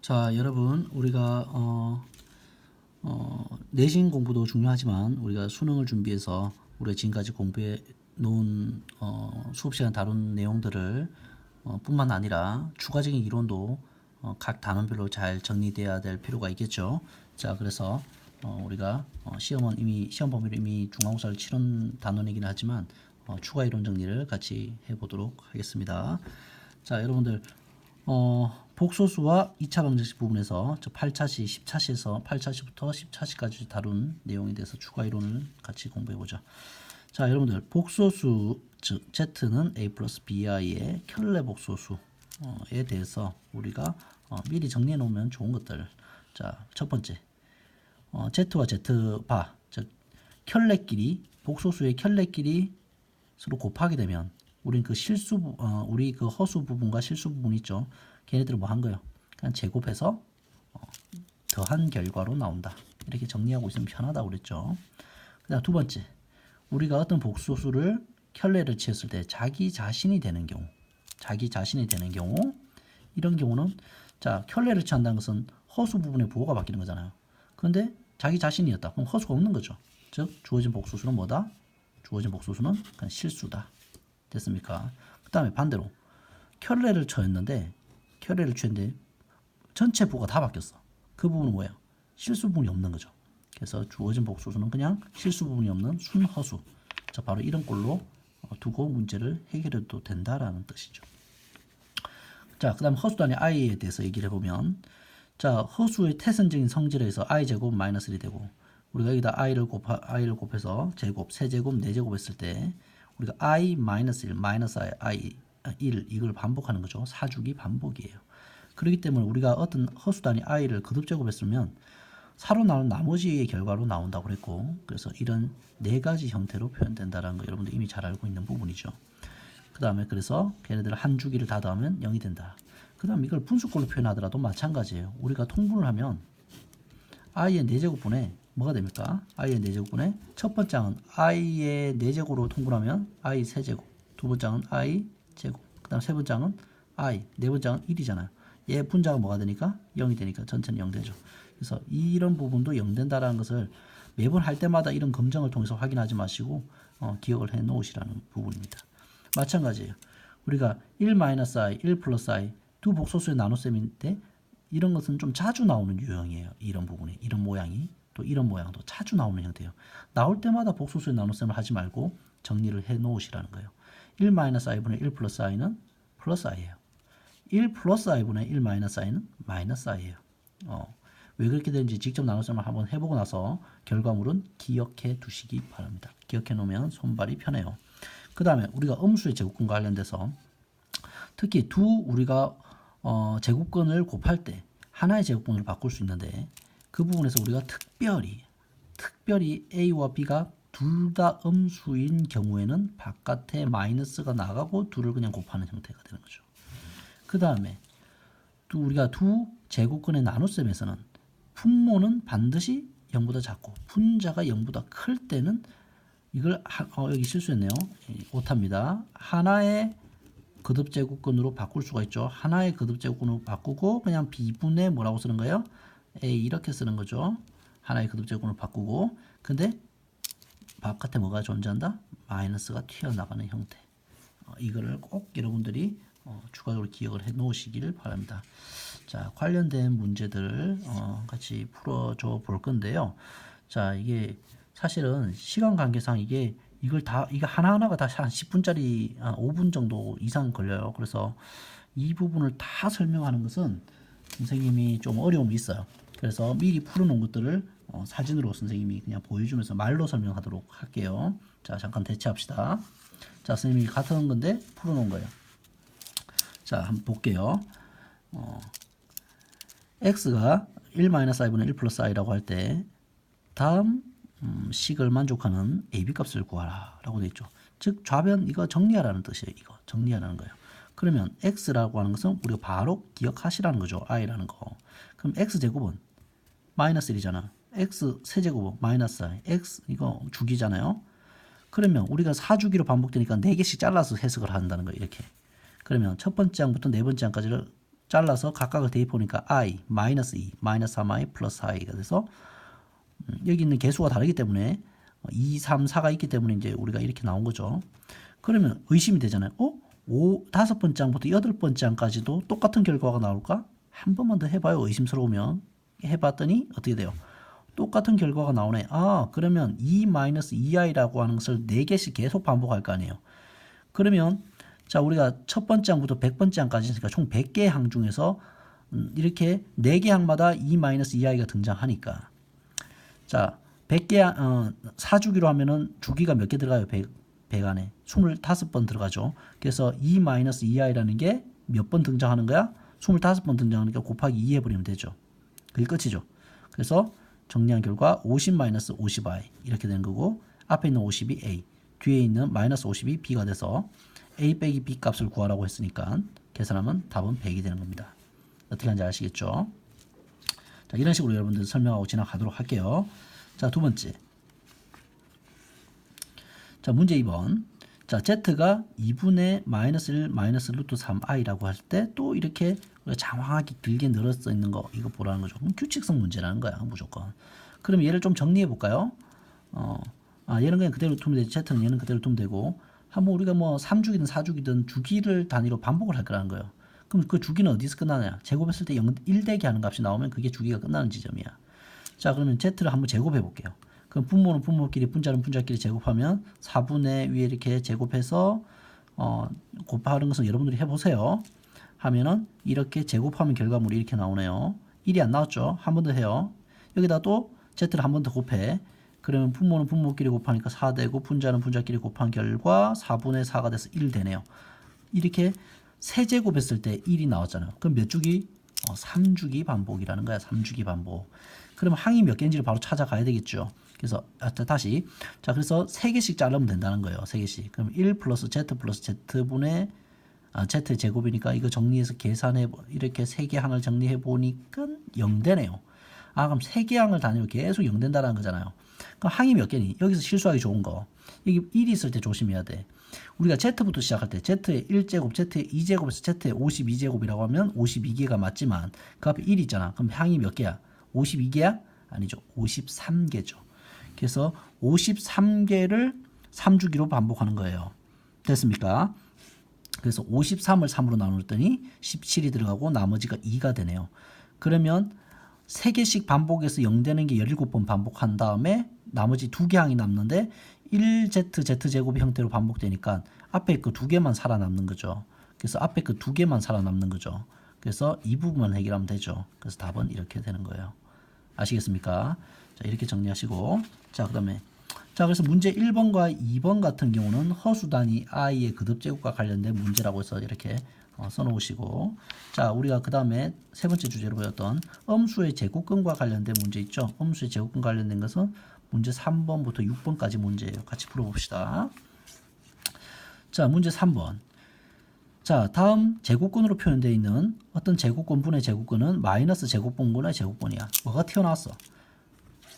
자, 여러분, 우리가 어, 어, 내신 공부도 중요하지만 우리가 수능을 준비해서 우리가 지금까지 공부해 놓은 어, 수업 시간 다룬 내용들을 어, 뿐만 아니라 추가적인 이론도 어, 각 단원별로 잘 정리돼야 될 필요가 있겠죠. 자, 그래서 어, 우리가 어, 시험은 이미 시험 범위를 이미 중간고사를 치른 단원이긴 하지만 어, 추가 이론 정리를 같이 해보도록 하겠습니다. 자, 여러분들 어, 복소수와 2차 방정식 부분에서 저 8차시, 10차시에서 8차시부터 10차시까지 다룬 내용에 대해서 추가 이론을 같이 공부해 보자. 자, 여러분들 복소수 즉 z는 a 플러스 bi의 켤레 복소수에 대해서 우리가 어, 미리 정리해 놓으면 좋은 것들. 자, 첫 번째 어, z와 z바 즉 켤레끼리 복소수의 켤레끼리 서로 곱하게 되면 우린 그 실수 부- 어, 우리 그 허수 부분과 실수 부분 있죠. 걔네들을 뭐한 거예요? 그냥 제곱해서 어, 더한 결과로 나온다. 이렇게 정리하고 있으면 편하다고 그랬죠. 그다음 두 번째, 우리가 어떤 복소수를 켤레를 치었을 때 자기 자신이 되는 경우, 자기 자신이 되는 경우, 이런 경우는 자 켤레를 취한다는 것은 허수 부분의 부호가 바뀌는 거잖아요. 그런데 자기 자신이었다. 그럼 허수가 없는 거죠. 즉 주어진 복소수는 뭐다? 주어진 복소수는 그냥 실수다. 됐습니까? 그 다음에 반대로 켤레를 쳐였는데 켤레를 쳤는데 전체 부호가 다 바뀌었어. 그 부분은 뭐예요? 실수 부분이 없는 거죠. 그래서 주어진 복소수는 그냥 실수 부분이 없는 순허수. 자, 바로 이런 꼴로 어, 두고 문제를 해결해도 된다라는 뜻이죠. 자, 그 다음 허수 단위 i에 대해서 얘기를 해보면 자, 허수의 태선적인 성질에서 i 제곱 마이너스 1이 되고 우리가 여기다 i를 곱하 i를 곱해서 제곱, 세제곱, 네제곱 했을 때 우리가 i 마이너스 1, 마이너스 i, i 1 이걸 반복하는 거죠. 사주기 반복이에요. 그렇기 때문에 우리가 어떤 허수 단위 i를 거듭 제곱했으면 사로 나온 나머지의 결과로 나온다고 그랬고 그래서 이런 네 가지 형태로 표현된다라는 거 여러분들 이미 잘 알고 있는 부분이죠. 그 다음에 그래서 걔네들 한 주기를 다 더하면 0이 된다. 그 다음 이걸 분수꼴로 표현하더라도 마찬가지예요. 우리가 통분을 하면 i의 4제곱분에 뭐가 됩니까? i의 4제곱분에 첫 번째는 i의 4제곱으로 통분하면 i 세제곱 두 번째는 i 제곱 그 다음 세 번째는 i 네 번째는 1이잖아요. 얘 분자가 뭐가 되니까 0이 되니까 전체는 0 되죠. 그래서 이런 부분도 0 된다라는 것을 매번 할 때마다 이런 검정을 통해서 확인하지 마시고 어, 기억을 해 놓으시라는 부분입니다. 마찬가지예요. 우리가 1-i, 1 플러스 i 두 복소수의 나눗셈인데 이런 것은 좀 자주 나오는 유형이에요. 이런 부분이 이런 모양이 또 이런 모양도 자주 나오는 형태예요. 나올 때마다 복소수의 나눗셈을 하지 말고 정리를 해 놓으시라는 거예요. 1-i분의 1 플러스 i는 플러스 i예요. 1 플러스 i분의 1 마이너스 i는 마이너스 i예요. 어, 왜 그렇게 되는지 직접 나눗셈을 한번 해보고 나서 결과물은 기억해 두시기 바랍니다. 기억해 놓으면 손발이 편해요. 그 다음에 우리가 음수의 제곱근과 관련돼서 특히 두 우리가 어, 제곱근을 곱할 때 하나의 제곱근으로 바꿀 수 있는데 그 부분에서 우리가 특별히 특별히 a와 b가 둘 다 음수인 경우에는 바깥에 마이너스가 나가고 둘을 그냥 곱하는 형태가 되는 거죠. 그 다음에 또 우리가 두 제곱근의 나눗셈에서는 분모는 반드시 0보다 작고 분자가 0보다 클 때는 이걸 하, 어, 여기 실수했네요. 이 오타입니다. 하나의 거듭 제곱근으로 바꿀 수가 있죠. 하나의 거듭 제곱근으로 바꾸고 그냥 b분의 뭐라고 쓰는 거예요? A 이렇게 쓰는 거죠. 하나의 거듭 제곱근으로 바꾸고 근데 바깥에 뭐가 존재한다? 마이너스가 튀어나가는 형태. 어, 이거를 꼭 여러분들이 어, 추가적으로 기억을 해 놓으시길 바랍니다. 자, 관련된 문제들 어, 같이 풀어줘 볼 건데요. 자, 이게 사실은 시간 관계상 이게 이걸 다 이게 하나하나가 다 한 10분짜리 한 5분 정도 이상 걸려요. 그래서 이 부분을 다 설명하는 것은 선생님이 좀 어려움이 있어요. 그래서 미리 풀어놓은 것들을 어, 사진으로 선생님이 그냥 보여주면서 말로 설명하도록 할게요. 자, 잠깐 대체합시다. 자, 선생님이 같은 건데 풀어놓은 거예요. 자, 한번 볼게요. 어, x가 1-i분의 1 플러스 i라고 할 때 다음 음, 식을 만족하는 ab 값을 구하라 라고 되어 있죠. 즉 좌변 이거 정리하라는 뜻이에요. 이거 정리하라는 거예요. 그러면 x라고 하는 것은 우리가 바로 기억하시라는 거죠. i라는 거. 그럼 x제곱은 마이너스 1이잖아. x 세제곱은 마이너스 x 이거 주기잖아요. 그러면 우리가 4주기로 반복되니까 4개씩 잘라서 해석을 한다는 거예요. 이렇게. 그러면 첫 번째 항부터 네 번째 항까지를 잘라서 각각을 대입하니까 i 마이너스 2 마이너스 3i 플러스 i가 돼서 음, 여기 있는 개수가 다르기 때문에 2, 3, 4가 있기 때문에 이제 우리가 이렇게 나온 거죠. 그러면 의심이 되잖아요. 어? 5, 다섯 번째 항부터 여덟 번째 항까지도 똑같은 결과가 나올까? 한 번만 더 해봐요. 의심스러우면. 해봤더니 어떻게 돼요? 똑같은 결과가 나오네. 아, 그러면 2-2i라고 하는 것을 4개씩 계속 반복할 거 아니에요. 그러면 자, 우리가 첫 번째 항부터 100번째 항까지 있으니까 총 100개의 항 중에서 음, 이렇게 4개 항마다 2-2i가 등장하니까 자, 100개 어, 4주기로 하면은 주기가 몇 개 들어가요? 100, 100 안에 25번 들어가죠. 그래서 2-2i라는 게 몇 번 등장하는 거야? 25번 등장하니까 곱하기 2 해버리면 되죠. 그게 끝이죠. 그래서 정리한 결과 50-50i 이렇게 되는 거고 앞에 있는 50이 a, 뒤에 있는 마이너스 50이 b가 돼서 a 빼기 b 값을 구하라고 했으니까 계산하면 답은 100이 되는 겁니다. 어떻게 하는지 아시겠죠? 자, 이런 식으로 여러분들 설명하고 지나가도록 할게요. 자, 두 번째. 자, 문제 2번. 자, z가 2분의 마이너스 1 마이너스 루트 3i라고 할 때 또 이렇게 장황하게 길게 늘어서 있는 거 이거 보라는 거죠. 규칙성 문제라는 거야, 무조건. 그럼 얘를 좀 정리해 볼까요? 어, 아, 얘는 그냥 그대로 두면 되지. z는 얘는 그대로 두면 되고 한번 우리가 뭐 3주기든 4주기든 주기를 단위로 반복을 할 거라는 거예요. 그럼 그 주기는 어디서 끝나냐? 제곱했을 때 0, 1대기 하는 값이 나오면 그게 주기가 끝나는 지점이야. 자, 그러면 z를 한번 제곱해 볼게요. 그럼 분모는 분모끼리, 분자는 분자끼리 제곱하면 4분의 위에 이렇게 제곱해서 어, 곱하는 것은 여러분들이 해보세요. 하면은 이렇게 제곱하면 결과물이 이렇게 나오네요. 1이 안 나왔죠? 한 번 더 해요. 여기다 또 z를 한 번 더 곱해. 그러면 분모는 분모끼리 곱하니까 4 되고 분자는 분자끼리 곱한 결과 4분의 4가 돼서 1 되네요. 이렇게 세제곱했을 때 1이 나왔잖아요. 그럼 몇 주기? 어, 3주기 반복이라는 거야. 3주기 반복. 그럼 항이 몇 개인지를 바로 찾아가야 되겠죠. 그래서 아, 다시 자 그래서 세 개씩 자르면 된다는 거예요. 세 개씩. 그럼 1 플러스 z 플러스 z분의 아, z 제곱이니까 이거 정리해서 계산해 이렇게 세 개 항을 정리해 보니까 0 되네요. 아 그럼 세 개 항을 단위로 계속 0 된다는 거잖아요. 그럼 항이 몇 개니? 여기서 실수하기 좋은 거. 여기 1이 있을 때 조심해야 돼. 우리가 z부터 시작할 때 z의 1제곱, z의 2제곱에서 z의 52제곱이라고 하면 52개가 맞지만 그 앞에 1이 있잖아. 그럼 항이 몇 개야? 52개야? 아니죠. 53개죠. 그래서 53개를 3주기로 반복하는 거예요. 됐습니까? 그래서 53을 3으로 나눴더니 17이 들어가고 나머지가 2가 되네요. 그러면 3개씩 반복해서 0 되는 게 17번 반복한 다음에 나머지 두개 항이 남는데 1z z제곱 형태로 반복되니까 앞에 그 두 개만 살아남는 거죠. 그래서 앞에 그 두 개만 살아남는 거죠. 그래서 이 부분만 해결하면 되죠. 그래서 답은 이렇게 되는 거예요. 아시겠습니까? 자, 이렇게 정리하시고 자, 그다음에 자, 그래서 문제 1번과 2번 같은 경우는 허수단위 i의 그듭제곱과 관련된 문제라고 해서 이렇게 어, 써놓으시고 자, 우리가 그 다음에 세 번째 주제로 보였던 음수의 제곱근과 관련된 문제 있죠? 음수의 제곱근 관련된 것은 문제 3번부터 6번까지 문제예요. 같이 풀어봅시다. 자, 문제 3번. 자, 다음 제곱근으로 표현되어 있는 어떤 제곱근분의 제곱근은 마이너스 제곱분분의 제곱분이야. 뭐가 튀어나왔어?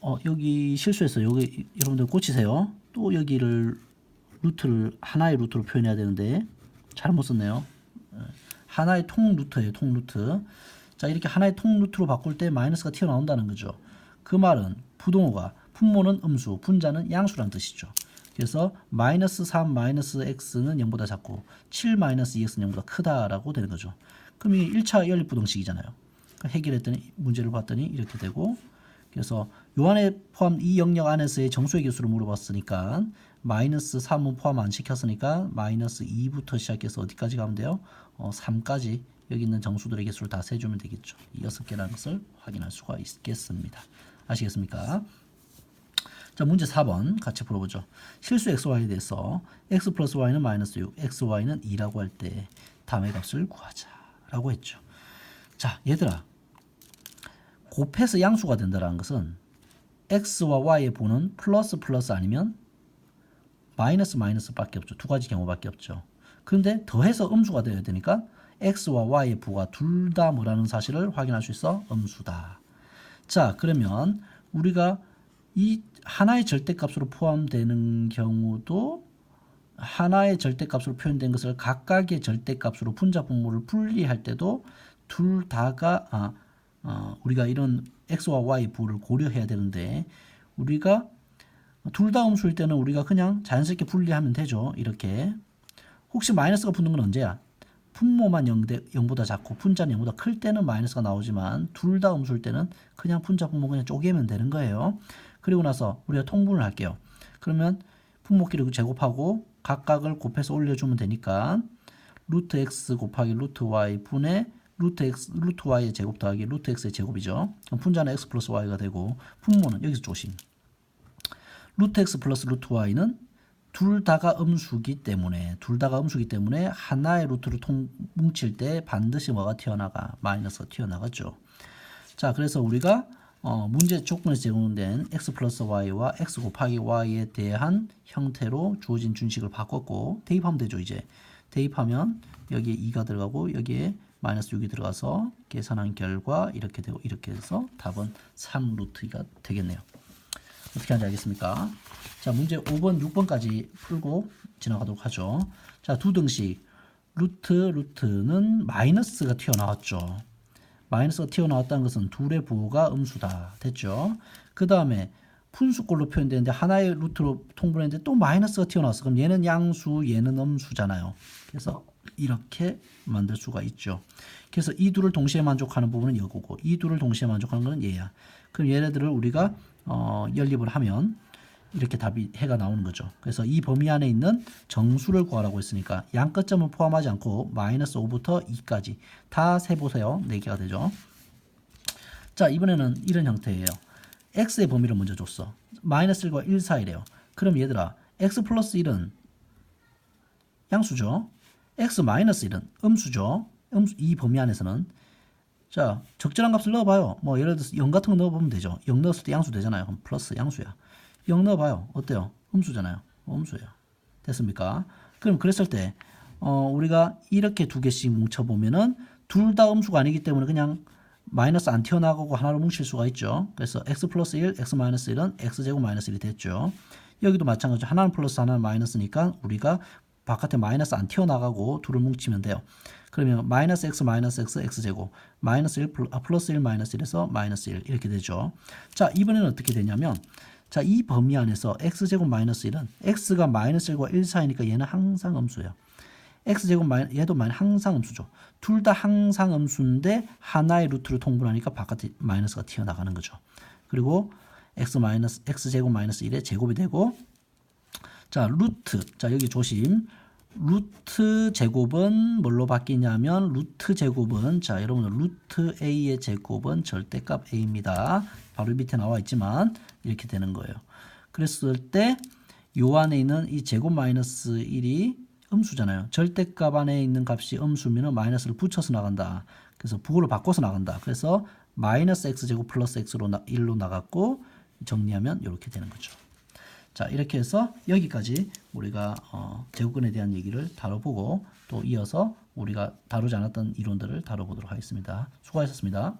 어, 여기 실수했어. 여기 여러분들 고치세요. 또 여기를 루트를 하나의 루트로 표현해야 되는데 잘못 썼네요. 예, 하나의 통 루트예요. 통 루트. 자, 이렇게 하나의 통 루트로 바꿀 때 마이너스가 튀어나온다는 거죠. 그 말은 부동호가 분모는 음수, 분자는 양수란 뜻이죠. 그래서 마이너스 3 마이너스 x는 0보다 작고 7 마이너스 2x는 0보다 크다라고 되는 거죠. 그럼 이게 1차 연립부등식이잖아요. 그러니까 해결했더니 문제를 봤더니 이렇게 되고 그래서 요 안에 포함 이 영역 안에서의 정수의 개수를 물어봤으니까 마이너스 3은 포함 안 시켰으니까 마이너스 2부터 시작해서 어디까지 가면 돼요? 어, 3까지 여기 있는 정수들의 개수를 다 세주면 되겠죠. 이 6개라는 것을 확인할 수가 있겠습니다. 아시겠습니까? 자, 문제 4번 같이 풀어보죠. 실수 xy에 대해서 x 플러스 y는 마이너스 6, xy는 2라고 할 때 다음의 값을 구하자라고 했죠. 자, 얘들아. 곱해서 양수가 된다는 것은 x와 y의 분은 플러스 플러스 아니면 마이너스 마이너스밖에 없죠. 두 가지 경우밖에 없죠. 그런데 더해서 음수가 되어야 되니까 x와 y의 부가 둘 다 뭐라는 사실을 확인할 수 있어 음수다. 자, 그러면 우리가 이 하나의 절대값으로 포함되는 경우도 하나의 절대값으로 표현된 것을 각각의 절대값으로 분자 분모를 분리할 때도 둘 다가 아, 어, 우리가 이런 x와 y 부를 고려해야 되는데 우리가 둘 다 음수일 때는 우리가 그냥 자연스럽게 분리하면 되죠. 이렇게 혹시 마이너스가 붙는 건 언제야? 분모만 0대, 0보다 작고 분자는 0보다 클 때는 마이너스가 나오지만 둘 다 음수일 때는 그냥 분자 분모 그냥 쪼개면 되는 거예요. 그리고 나서 우리가 통분을 할게요. 그러면 분모끼리 제곱하고 각각을 곱해서 올려주면 되니까 루트 x 곱하기 루트 y 분의 루트 x 루트 y의 제곱 더하기 루트 x의 제곱이죠. 그럼 분자는 x 플러스 y가 되고 분모는 여기서 조심. 루트 x 플러스 루트 y는 둘 다가 음수기 때문에 둘 다가 음수기 때문에 하나의 루트를 통 뭉칠 때 반드시 뭐가 튀어나가 마이너스가 튀어나가죠. 자, 그래서 우리가 어, 문제 조건에서 제공된 x 플러스 y와 x 곱하기 y에 대한 형태로 주어진 준식을 바꿨고 대입하면 되죠, 이제. 대입하면 여기에 2가 들어가고 여기에 마이너스 6이 들어가서 계산한 결과 이렇게 되고 이렇게 해서 답은 3 루트가 되겠네요. 어떻게 하는지 알겠습니까? 자, 문제 5번, 6번까지 풀고 지나가도록 하죠. 자, 두 등식. 루트, 루트는 마이너스가 튀어나왔죠. 마이너스가 튀어나왔다는 것은 둘의 부호가 음수다. 됐죠? 그 다음에 푼수꼴로 표현되는데 하나의 루트로 통분했는데 또 마이너스가 튀어나왔어. 그럼 얘는 양수, 얘는 음수잖아요. 그래서 이렇게 만들 수가 있죠. 그래서 이 둘을 동시에 만족하는 부분은 이거고 이 둘을 동시에 만족하는 것은 얘야. 그럼 얘네들을 우리가 어, 연립을 하면 이렇게 답이 해가 나오는 거죠. 그래서 이 범위 안에 있는 정수를 구하라고 했으니까 양 끝점을 포함하지 않고 마이너스 5부터 2까지 다 세보세요. 4개가 되죠. 자 이번에는 이런 형태예요. X의 범위를 먼저 줬어. 마이너스 1과 1 사이래요. 그럼 얘들아 x 플러스 1은 양수죠. x 마이너스 1은 음수죠. 음수, 이 범위 안에서는 자 적절한 값을 넣어봐요. 뭐 예를 들어서 0 같은 거 넣어보면 되죠. 0 넣었을 때 양수 되잖아요. 그럼 플러스 양수야. 0 넣어봐요. 어때요? 음수잖아요. 음수예요. 됐습니까? 그럼 그랬을 때 어, 우리가 이렇게 두 개씩 뭉쳐보면은 둘 다 음수가 아니기 때문에 그냥 마이너스 안 튀어나가고 하나로 뭉칠 수가 있죠. 그래서 x 플러스 1, x 마이너스 1은 x제곱 마이너스 1이 됐죠. 여기도 마찬가지로 하나는 플러스 하나는 마이너스니까 우리가 바깥에 마이너스 안 튀어나가고 둘을 뭉치면 돼요. 그러면 마이너스 x 마이너스 x x제곱 마이너스 1 플러- 아, 플러스 1 마이너스 1에서 마이너스 1 이렇게 되죠. 자 이번에는 어떻게 되냐면 자 이 범위 안에서 x제곱 마이너스 1은 x가 마이너스 1과 1 사이니까 얘는 항상 음수예요. X제곱 마이 얘도 마이 항상 음수죠. 둘 다 항상 음수인데 하나의 루트를 통분하니까 바깥에 마이너스가 튀어나가는 거죠. 그리고 x 마이너스 x제곱 마이너스 1의 제곱이 되고 자 루트 자 여기 조심 루트 제곱은 뭘로 바뀌냐면 루트 제곱은 자 여러분 루트 a의 제곱은 절대값 a입니다. 바로 밑에 나와 있지만 이렇게 되는 거예요. 그랬을 때 요 안에 있는 이 제곱 마이너스 1이 음수잖아요. 절대값 안에 있는 값이 음수면 마이너스를 붙여서 나간다. 그래서 부호를 바꿔서 나간다. 그래서 마이너스 x제곱 플러스 x로 나, 1로 나갔고 정리하면 이렇게 되는 거죠. 자 이렇게 해서 여기까지 우리가 어, 제곱근에 대한 얘기를 다뤄보고 또 이어서 우리가 다루지 않았던 이론들을 다뤄보도록 하겠습니다. 수고하셨습니다.